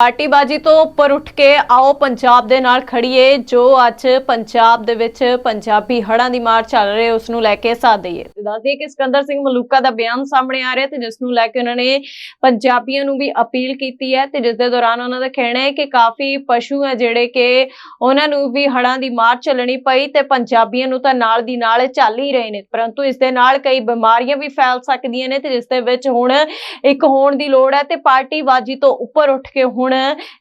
ਪਾਰਟੀਬਾਜੀ ਤੋਂ ਉੱਪਰ ਉੱਠ ਕੇ ਆਓ, ਪੰਜਾਬ ਦੇ ਨਾਲ ਖੜੀਏ ਜੋ ਅੱਜ ਪੰਜਾਬ ਦੇ ਵਿੱਚ ਪੰਜਾਬੀ ਹੜ੍ਹਾਂ ਦੀ ਮਾਰ ਚੱਲ ਰਹੀ ਹੈ ਉਸ ਨੂੰ ਲੈ ਕੇ ਸਾਥ ਦਈਏ। ਦੱਸ ਦਈਏ ਕਿ ਸਿਕੰਦਰ ਸਿੰਘ ਮਲੂਕਾ ਦਾ ਬਿਆਨ ਸਾਹਮਣੇ ਆ ਰਿਹਾ ਤੇ ਜਿਸ ਨੂੰ ਲੈ ਕੇ ਉਹਨਾਂ ਨੇ ਪੰਜਾਬੀਆਂ ਨੂੰ ਵੀ ਅਪੀਲ ਕੀਤੀ ਹੈ ਤੇ ਜਿਸ ਦੇ ਦੌਰਾਨ ਉਹਨਾਂ ਦਾ ਕਹਿਣਾ ਹੈ ਕਿ ਕਾਫੀ ਪਸ਼ੂ ਹੈ ਜਿਹੜੇ ਕਿ ਉਹਨਾਂ ਨੂੰ ਵੀ ਹੜ੍ਹਾਂ ਦੀ ਮਾਰ ਚੱਲਣੀ ਪਈ ਤੇ ਪੰਜਾਬੀਆਂ ਨੂੰ ਤਾਂ ਨਾਲ ਦੀ ਨਾਲ ਚੱਲ ਹੀ ਰਹੇ ਨੇ। ਪਰੰਤੂ ਇਸ ਦੇ ਨਾਲ ਕਈ ਬਿਮਾਰੀਆਂ ਵੀ ਫੈਲ ਸਕਦੀਆਂ ਨੇ ਤੇ ਜਿਸ ਦੇ ਵਿੱਚ ਹੁਣ ਇੱਕ ਹੋਣ ਦੀ ਲੋੜ ਹੈ ਤੇ ਪਾਰਟੀਬਾਜੀ ਤੋਂ ਉੱਪਰ ਉੱਠ ਕੇ ਹੁਣ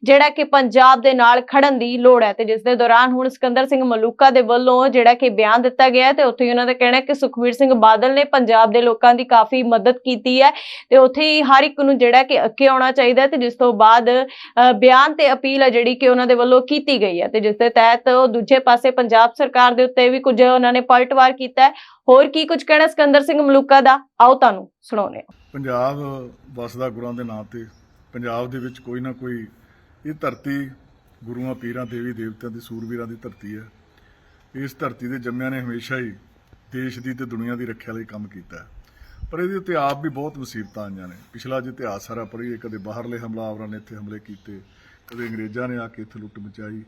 ਜਿਹੜਾ ਕਿ ਪੰਜਾਬ ਦੇ ਨਾਲ ਖੜਨ ਦੀ ਲੋੜ ਹੈ ਤੇ ਜਿਸ ਦੇ ਦੌਰਾਨ ਹੁਣ ਸਿਕੰਦਰ ਸਿੰਘ ਮਲੂਕਾ ਦੇ ਵੱਲੋਂ ਜਿਹੜਾ ਕਿ ਬਿਆਨ ਦਿੱਤਾ ਗਿਆ ਤੇ ਉੱਥੇ ਉਹਨਾਂ ਦਾ ਕਹਿਣਾ ਕਿ ਸੁਖਬੀਰ ਸਿੰਘ ਬਾਦਲ ਨੇ ਪੰਜਾਬ ਦੇ ਲੋਕਾਂ ਦੀ ਕਾਫੀ ਮਦਦ ਕੀਤੀ ਹੈ ਤੇ ਉੱਥੇ ਹਰ ਇੱਕ ਨੂੰ ਜਿਹੜਾ ਕਿ ਅੱਗੇ ਆਉਣਾ ਚਾਹੀਦਾ ਤੇ ਜਿਸ ਤੋਂ ਬਾਅਦ ਬਿਆਨ ਤੇ ਅਪੀਲ ਹੈ ਜਿਹੜੀ ਕਿ ਉਹਨਾਂ ਦੇ ਵੱਲੋਂ ਕੀਤੀ ਗਈ ਹੈ ਤੇ ਜਿਸ ਦੇ ਤਹਿਤ ਉਹ ਦੂਜੇ ਪਾਸੇ ਪੰਜਾਬ ਸਰਕਾਰ ਦੇ ਉੱਤੇ ਵੀ ਕੁਝ ਉਹਨਾਂ ਨੇ ਪਲਟਵਾਰ ਕੀਤਾ ਹੋਰ ਕੀ ਕੁਝ ਕਹਿਣਾ ਸਿਕੰਦਰ ਸਿੰਘ ਮਲੂਕਾ ਦਾ? ਆਓ ਤੁਹਾਨੂੰ ਸੁਣਾਉਂਦੇ ਹਾਂ। ਪੰਜਾਬ ਵਸਦਾ ਗੁਰਾਂ ਦੇ ਨਾਂ ਤੇ ਪੰਜਾਬ ਦੇ ਵਿੱਚ ਕੋਈ ਨਾ ਕੋਈ, ਇਹ ਧਰਤੀ ਗੁਰੂਆਂ, ਪੀਰਾਂ, ਦੇਵੀ, ਦੇਵਤਿਆਂ ਦੀ ਸੂਰਵੀਰਾਂ ਦੀ ਧਰਤੀ ਹੈ। ਇਸ ਧਰਤੀ ਦੇ ਜੰਮਿਆਂ ਨੇ ਹਮੇਸ਼ਾ ਹੀ ਦੇਸ਼ ਦੀ ਤੇ ਦੁਨੀਆ ਦੀ ਰੱਖਿਆ ਲਈ ਕੰਮ ਕੀਤਾ ਪਰ ਇਹਦੇ ਉੱਤੇ ਆਪ ਵੀ ਬਹੁਤ ਮੁਸੀਬਤਾਂ ਆਈਆਂ ਨੇ। ਪਿਛਲਾ ਜੇ ਇਤਿਹਾਸ ਸਾਰਾ ਪੜ੍ਹੀਏ, ਕਦੇ ਬਾਹਰਲੇ ਹਮਲਾਵਰਾਂ ਨੇ ਇੱਥੇ ਹਮਲੇ ਕੀਤੇ, ਕਦੇ ਅੰਗਰੇਜ਼ਾਂ ਨੇ ਆ ਕੇ ਇੱਥੇ ਲੁੱਟ ਮਚਾਈ।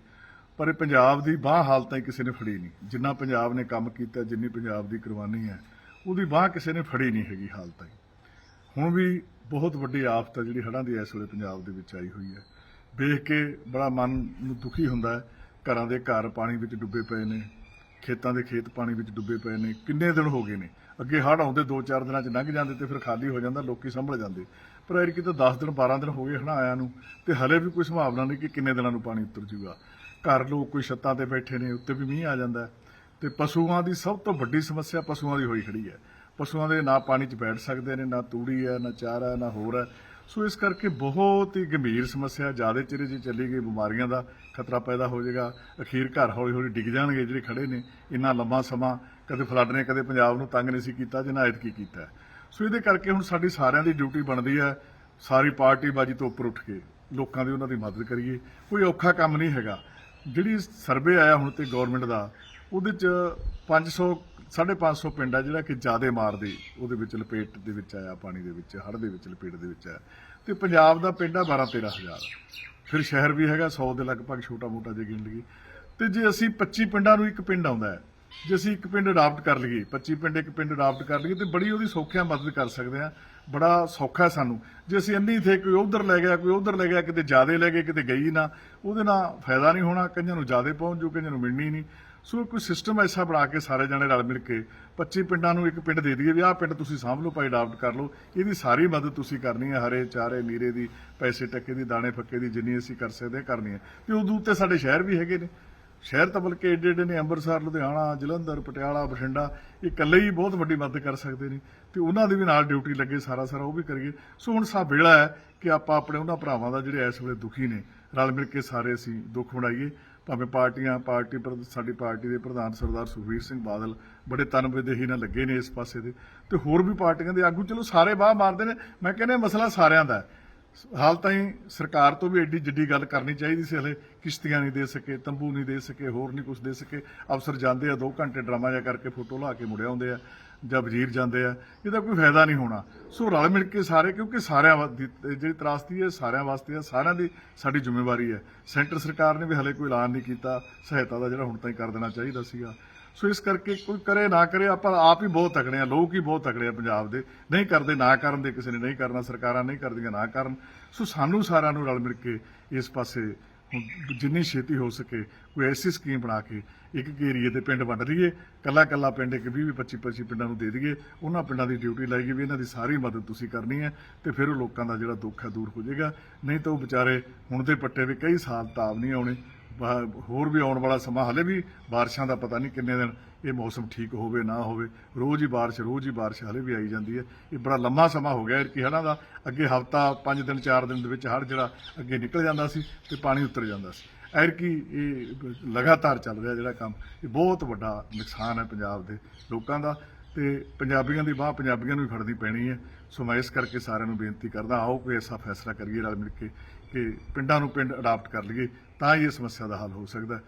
ਪਰ ਇਹ ਪੰਜਾਬ ਦੀ ਬਾਹ ਹਾਲਤਾਂ ਤਾਈਂ ਕਿਸੇ ਨੇ ਫੜੀ ਨਹੀਂ। ਜਿੰਨਾ ਪੰਜਾਬ ਨੇ ਕੰਮ ਕੀਤਾ, ਜਿੰਨੀ ਪੰਜਾਬ ਦੀ ਕੁਰਬਾਨੀ ਹੈ, ਉਹਦੀ ਬਾਹ ਕਿਸੇ ਨੇ ਫੜੀ ਨਹੀਂ ਹੈਗੀ ਹਾਲ ਤਾਈਂ। ਹੁਣ ਵੀ ਬਹੁਤ ਵੱਡੀ ਆਫਤ ਹੈ ਜਿਹੜੀ ਹੜ੍ਹਾਂ ਦੀ ਇਸ ਵੇਲੇ ਪੰਜਾਬ ਦੇ ਵਿੱਚ ਆਈ ਹੋਈ ਹੈ। ਵੇਖ ਕੇ ਬੜਾ ਮਨ ਨੂੰ ਦੁਖੀ ਹੁੰਦਾ ਹੈ। ਘਰਾਂ ਦੇ ਘਰ ਪਾਣੀ ਵਿੱਚ ਡੁੱਬੇ ਪਏ ਨੇ, ਖੇਤਾਂ ਦੇ ਖੇਤ ਪਾਣੀ ਵਿੱਚ ਡੁੱਬੇ ਪਏ ਨੇ, ਕਿੰਨੇ ਦਿਨ ਹੋ ਗਏ ਨੇ? ਅੱਗੇ ਹੜ੍ਹ ਆਉਂਦੇ 2-4 ਦਿਨਾਂ 'ਚ ਲੰਘ ਜਾਂਦੇ ਤੇ ਫਿਰ ਖਾਲੀ ਹੋ ਜਾਂਦਾ, ਲੋਕੀ ਸੰਭਲ ਜਾਂਦੇ। ਪਰ ਐਰਕੀ ਕਿਤੇ 10 ਦਿਨ 12 ਦਿਨ ਹੋ ਗਏ ਹੜ੍ਹਾਂ ਆਇਆਂ ਨੂੰ ਤੇ ਹਲੇ ਵੀ ਕੋਈ ਸੰਭਾਵਨਾ ਨਹੀਂ ਕਿ ਕਿੰਨੇ ਦਿਨਾਂ ਨੂੰ ਪਾਣੀ ਉਤਰ ਜੂਗਾ। ਘਰ ਲੋਕ ਕੋਈ ਛੱਤਾਂ ਤੇ ਬੈਠੇ ਨੇ, ਉੱਤੇ ਵੀ ਮੀਂਹ ਆ ਜਾਂਦਾ ਹੈ ਤੇ ਪਸ਼ੂਆਂ ਦੀ ਸਭ ਤੋਂ ਵੱਡੀ ਸਮੱਸਿਆ ਪਸ਼ੂਆਂ ਦੀ ਹੋਈ ਖੜੀ ਹੈ। ਪਸ਼ੂਆਂ ਦੇ ਨਾ ਪਾਣੀ 'ਚ ਬੈਠ ਸਕਦੇ ਨੇ, ਨਾ ਤੂੜੀ ਹੈ, ਨਾ ਚਾਰਾ ਹੈ, ਨਾ ਹੋਰ ਹੈ। ਸੋ ਇਸ ਕਰਕੇ ਬਹੁਤ ਹੀ ਗੰਭੀਰ ਸਮੱਸਿਆ, ਜ਼ਿਆਦਾ ਚਿਰ ਜੇ ਚੱਲੀ ਗਈ ਬਿਮਾਰੀਆਂ ਦਾ ਖਤਰਾ ਪੈਦਾ ਹੋ ਜਾਏਗਾ, ਅਖੀਰ ਘਰ ਹੌਲੀ ਹੌਲੀ ਡਿੱਗ ਜਾਣਗੇ ਜਿਹੜੇ ਖੜੇ ਨੇ। ਇੰਨਾ ਲੰਮਾ ਸਮਾਂ ਕਦੇ ਫਲੱਡ ਨੇ, ਕਦੇ ਪੰਜਾਬ ਨੂੰ ਤੰਗ ਨਹੀਂ ਸੀ ਕੀਤਾ ਜਿੰਨਾ ਐਤਕੀ ਕੀਤਾ ਸੋ ਇਹਦੇ ਕਰਕੇ ਹੁਣ ਸਾਡੀ ਸਾਰਿਆਂ ਦੀ ਡਿਊਟੀ ਬਣਦੀ ਹੈ, ਸਾਰੀ ਪਾਰਟੀ ਬਾਜੀ ਤੋਂ ਉੱਪਰ ਉੱਠ ਕੇ ਲੋਕਾਂ ਦੀ ਉਹਨਾਂ ਦੀ ਮਦਦ ਕਰੀਏ। ਕੋਈ ਔਖਾ ਕੰਮ ਨਹੀਂ ਹੈਗਾ। ਜਿਹੜੀ ਸਰਵੇ ਆਇਆ ਹੁਣ ਤੇ ਗਵਰਨਮੈਂਟ ਦਾ, ਉਹਦੇ ਚ 500 550 ਪਿੰਡ ਆ ਜਿਹੜਾ ਕਿ ਜਿਆਦੇ ਮਾਰਦੇ ਉਹਦੇ ਵਿੱਚ ਲਪੇਟ ਦੇ ਵਿੱਚ ਆਇਆ, ਪਾਣੀ ਦੇ ਵਿੱਚ, ਹੜ੍ਹ ਦੇ ਵਿੱਚ, ਲਪੇਟ ਦੇ ਵਿੱਚ ਆਇਆ। ਤੇ ਪੰਜਾਬ ਦਾ ਪਿੰਡ ਆ 12 13000 ਫਿਰ ਸ਼ਹਿਰ ਵੀ ਹੈਗਾ 100 ਦੇ ਲਗਭਗ ਛੋਟਾ ਮੋਟਾ ਜੇ ਗਿਣ ਲਈਏ। ਤੇ ਜੇ ਅਸੀਂ 25 ਪਿੰਡਾਂ ਨੂੰ ਇੱਕ ਪਿੰਡ ਆਉਂਦਾ ਹੈ, ਜੇ ਅਸੀਂ ਇੱਕ ਪਿੰਡ ਅਡਾਪਟ ਕਰ ਲਈਏ 25 ਪਿੰਡ ਇੱਕ ਪਿੰਡ ਅਡਾਪਟ ਕਰ ਲਈਏ, ਤੇ ਬੜੀ ਉਹਦੀ ਸੌਖਿਆ ਮਦਦ ਕਰ ਸਕਦੇ ਆ ਬੜਾ ਸੌਖਾ ਸਾਨੂੰ। ਜੇ ਅਸੀਂ ਇੰਨੀ ਥੇ ਕੋਈ ਉਧਰ ਲੈ ਗਿਆ, ਕੋਈ ਉਧਰ ਲੈ ਗਿਆ, ਕਿਤੇ ਜ਼ਿਆਦੇ ਲੈ ਗਏ, ਕਿਤੇ ਗਈ ਨਾ, ਉਹਦੇ ਨਾਲ ਫਾਇਦਾ ਨਹੀਂ ਹੋਣਾ, ਕਈਆਂ ਨੂੰ ਜ਼ਿਆਦੇ ਪਹੁੰਚ ਜੂ ਕਈਆਂ ਨੂੰ ਮਿਲਣੀ ਨਹੀਂ। ਸੋ ਕੋਈ ਸਿਸਟਮ ਐਸਾ ਬਣਾ ਕੇ ਸਾਰੇ ਜਣੇ ਰਲ ਮਿਲ ਕੇ 25 ਪਿੰਡਾਂ ਨੂੰ ਇੱਕ ਪਿੰਡ ਦੇ ਦਈਏ ਵੀ ਆਹ ਪਿੰਡ ਤੁਸੀਂ ਸਾਂਭ ਲਓ, ਭਾਈ ਅਡਾਪਟ ਕਰ ਲਓ। ਇਹਦੀ ਸਾਰੀ ਮਦਦ ਤੁਸੀਂ ਕਰਨੀ ਹੈ ਹਰੇ, ਚਾਰੇ, ਨੀਰੇ ਦੀ, ਪੈਸੇ, ਟੱਕੇ ਦੀ, ਦਾਣੇ, ਫੱਕੇ ਦੀ ਜਿੰਨੀ ਅਸੀਂ ਕਰ ਸਕਦੇ ਹਾਂ ਕਰਨੀ ਹੈ ਤੇ ਉਦੋਂ ਉੱਤੇ ਸਾਡੇ ਸ਼ਹਿਰ ਵੀ ਹੈਗੇ ਨੇ। ਸ਼ਹਿਰ ਤਾਂ ਬਲਕਿ ਏਡੇ ਏਡੇ ਨੇ, ਅੰਮ੍ਰਿਤਸਰ, ਲੁਧਿਆਣਾ, ਜਲੰਧਰ, ਪਟਿਆਲਾ, ਬਠਿੰਡਾ ਇਹ ਇਕੱਲੇ ਹੀ ਬਹੁਤ ਵੱਡੀ ਮਦਦ ਕਰ ਸਕਦੇ ਨੇ। ਤੇ ਉਹਨਾਂ ਦੀ ਵੀ ਨਾਲ ਡਿਊਟੀ ਲੱਗੇ ਸਾਰਾ ਸਾਰਾ, ਉਹ ਵੀ ਕਰੀਏ। ਸੋ ਹੁਣ ਸਭ ਵੇਲਾ ਹੈ ਕਿ ਆਪਾਂ ਆਪਣੇ ਉਹਨਾਂ ਭਰਾਵਾਂ ਦਾ ਜਿਹੜੇ ਇਸ ਵੇਲੇ ਦੁਖੀ ਨੇ, ਰਲ ਮਿਲ ਕੇ ਸਾਰੇ ਅਸੀਂ ਦੁੱਖ ਵੰਡਾਈਏ। ਭਾਵੇਂ ਪਾਰਟੀਆਂ, ਪਾਰਟੀ ਪਰ, ਸਾਡੀ ਪਾਰਟੀ ਦੇ ਪ੍ਰਧਾਨ ਸਰਦਾਰ ਸੁਖਬੀਰ ਸਿੰਘ ਬਾਦਲ ਬੜੇ ਤਨਬੇਦਹੀ ਨਾਲ ਲੱਗੇ ਨੇ ਇਸ ਪਾਸੇ ਦੇ। ਤੇ ਹੋਰ ਵੀ ਪਾਰਟੀਆਂ ਦੇ ਆਗੂ, ਚਲੋ ਸਾਰੇ ਬਾਹ ਮਾਰਦੇ ਨੇ, ਮੈਂ ਕਹਿੰਦਾ ਮਸਲਾ ਸਾਰਿਆਂ ਦਾ ਹੈ। ਹਾਲ ਤਾਈਂ ਸਰਕਾਰ ਤੋਂ ਵੀ ਐਡੀ ਜਿੱਡੀ ਗੱਲ ਕਰਨੀ ਚਾਹੀਦੀ ਸੀ ਹਲੇ। ਕਿਸ਼ਤੀਆਂ ਨਹੀਂ ਦੇ ਸਕੇ, ਤੰਬੂ ਨਹੀਂ ਦੇ ਸਕੇ, ਹੋਰ ਨਹੀਂ ਕੁਝ ਦੇ ਸਕੇ। ਅਫਸਰ ਜਾਂਦੇ ਆ 2 ਘੰਟੇ ਡਰਾਮਾ ਜਿਹਾ ਕਰਕੇ ਫੋਟੋ ਲਾ ਕੇ ਮੁੜ ਆਉਂਦੇ ਆ ਜਾਂ ਵਜ਼ੀਰ ਜਾਂਦੇ ਆ। ਇਹਦਾ ਕੋਈ ਫਾਇਦਾ ਨਹੀਂ ਹੋਣਾ। ਸੋ ਰਲ ਮਿਲ ਕੇ ਸਾਰੇ, ਕਿਉਂਕਿ ਸਾਰਿਆਂ ਵਾ- ਦੀ- ਜਿਹੜੀ ਤਰਾਸਦੀ ਹੈ, ਸਾਰਿਆਂ ਵਾਸਤੇ ਹੈ ਸਾਰਿਆਂ ਦੀ ਸਾਡੀ ਜ਼ਿੰਮੇਵਾਰੀ ਹੈ। ਸੈਂਟਰ ਸਰਕਾਰ ਨੇ ਵੀ ਹਲੇ ਕੋਈ ਐਲਾਨ ਨਹੀਂ ਕੀਤਾ। ਸਹਾਇਤਾ ਦਾ ਜਿਹੜਾ ਹੁਣ ਤਾਈਂ ਕਰ ਦੇਣਾ ਚਾਹੀਦਾ ਸੀਗਾ। ਸੋ ਇਸ ਕਰਕੇ ਕੋਈ ਕਰੇ ਨਾ ਕਰੇ, ਆਪਾਂ ਆਪ ਹੀ ਬਹੁਤ ਤਕੜੇ ਆ, ਲੋਕ ਹੀ ਬਹੁਤ ਤਕੜੇ ਆ ਪੰਜਾਬ ਦੇ। ਨਹੀਂ ਕਰਦੇ ਨਾ ਕਰਨ ਦੇ ਕਿਸੇ ਨੇ, ਨਹੀਂ ਕਰਨਾ ਸਰਕਾਰਾਂ, ਨਹੀਂ ਕਰਦੀਆਂ ਨਾ ਕਰਨ। ਸੋ ਸਾਨੂੰ ਸਾਰਿਆਂ ਨੂੰ ਰਲ ਮਿਲ ਕੇ ਇਸ ਪਾਸੇ ਜਿੰਨੀ ਛੇਤੀ ਹੋ ਸਕੇ ਕੋਈ ਐਸੀ ਸਕੀਮ ਬਣਾ ਕੇ ਇੱਕ ਇੱਕ ਏਰੀਏ ਤੇ ਪਿੰਡ ਵੰਡ ਲਈਏ ਕੱਲਾ ਕੱਲਾ ਪਿੰਡ ਇੱਕ 20 25 25 ਪਿੰਡਾਂ ਨੂੰ ਦੇ ਦਈਏ, ਉਹਨਾਂ ਪਿੰਡਾਂ ਦੀ ਡਿਊਟੀ ਲਾਈਏ ਵੀ ਇਹਨਾਂ ਦੀ ਸਾਰੀ ਮਦਦ ਤੁਸੀਂ ਕਰਨੀ ਹੈ ਤੇ ਫਿਰ ਉਹ ਲੋਕਾਂ ਦਾ ਜਿਹੜਾ ਦੁੱਖ ਹੈ ਦੂਰ ਹੋ ਜਾਏਗਾ। ਨਹੀਂ ਤਾਂ ਉਹ ਵਿਚਾਰੇ ਹੁਣ ਦੇ ਪੱਟੇ ਵੀ ਕਈ ਸਾਲ ਤਾਬ ਨਹੀਂ ਆਉਣੇ। ਹੋਰ ਵੀ ਆਉਣ ਵਾਲਾ ਸਮਾਂ, ਹਲੇ ਵੀ ਬਾਰਿਸ਼ਾਂ ਦਾ ਪਤਾ ਨਹੀਂ ਕਿੰਨੇ ਦਿਨ ਇਹ ਮੌਸਮ ਠੀਕ ਹੋਵੇ ਨਾ ਹੋਵੇ। ਰੋਜ਼ ਹੀ ਬਾਰਿਸ਼, ਰੋਜ਼ ਹੀ ਬਾਰਿਸ਼ ਹਲੇ ਵੀ ਆਈ ਜਾਂਦੀ ਹੈ। ਇਹ ਬੜਾ ਲੰਮਾ ਸਮਾਂ ਹੋ ਗਿਆ ਕਿ ਹਨਾ ਦਾ। ਅੱਗੇ ਹਫਤਾ 5 ਦਿਨ 4 ਦਿਨ ਦੇ ਵਿੱਚ ਹੜ ਜਿਹੜਾ ਅੱਗੇ ਨਿਕਲ ਜਾਂਦਾ ਸੀ ਤੇ ਪਾਣੀ ਉਤਰ ਜਾਂਦਾ ਸੀ। ਐਰ ਕੀ ਇਹ ਲਗਾਤਾਰ ਚੱਲ ਰਿਹਾ ਜਿਹੜਾ ਕੰਮ, ਇਹ ਬਹੁਤ ਵੱਡਾ ਨੁਕਸਾਨ ਹੈ ਪੰਜਾਬ ਦੇ ਲੋਕਾਂ ਦਾ ਤੇ ਪੰਜਾਬੀਆਂ ਦੀ ਬਾਹ ਪੰਜਾਬੀਆਂ ਨੂੰ ਹੀ ਫੜਨੀ ਪੈਣੀ ਹੈ। ਸੋ ਮੈਂ ਇਸ ਕਰਕੇ ਸਾਰਿਆਂ ਨੂੰ ਬੇਨਤੀ ਕਰਦਾ, ਆਓ ਕੋਈ ਐਸਾ ਫੈਸਲਾ ਕਰੀਏ ਰਲ ਮਿਲ ਕੇ ਕਿ ਪਿੰਡਾਂ ਨੂੰ ਪਿੰਡ ਅਡਾਪਟ ਕਰ ਲਈਏ ਤਾਂ ਹੀ ਇਹ ਸਮੱਸਿਆ ਦਾ ਹੱਲ ਹੋ ਸਕਦਾ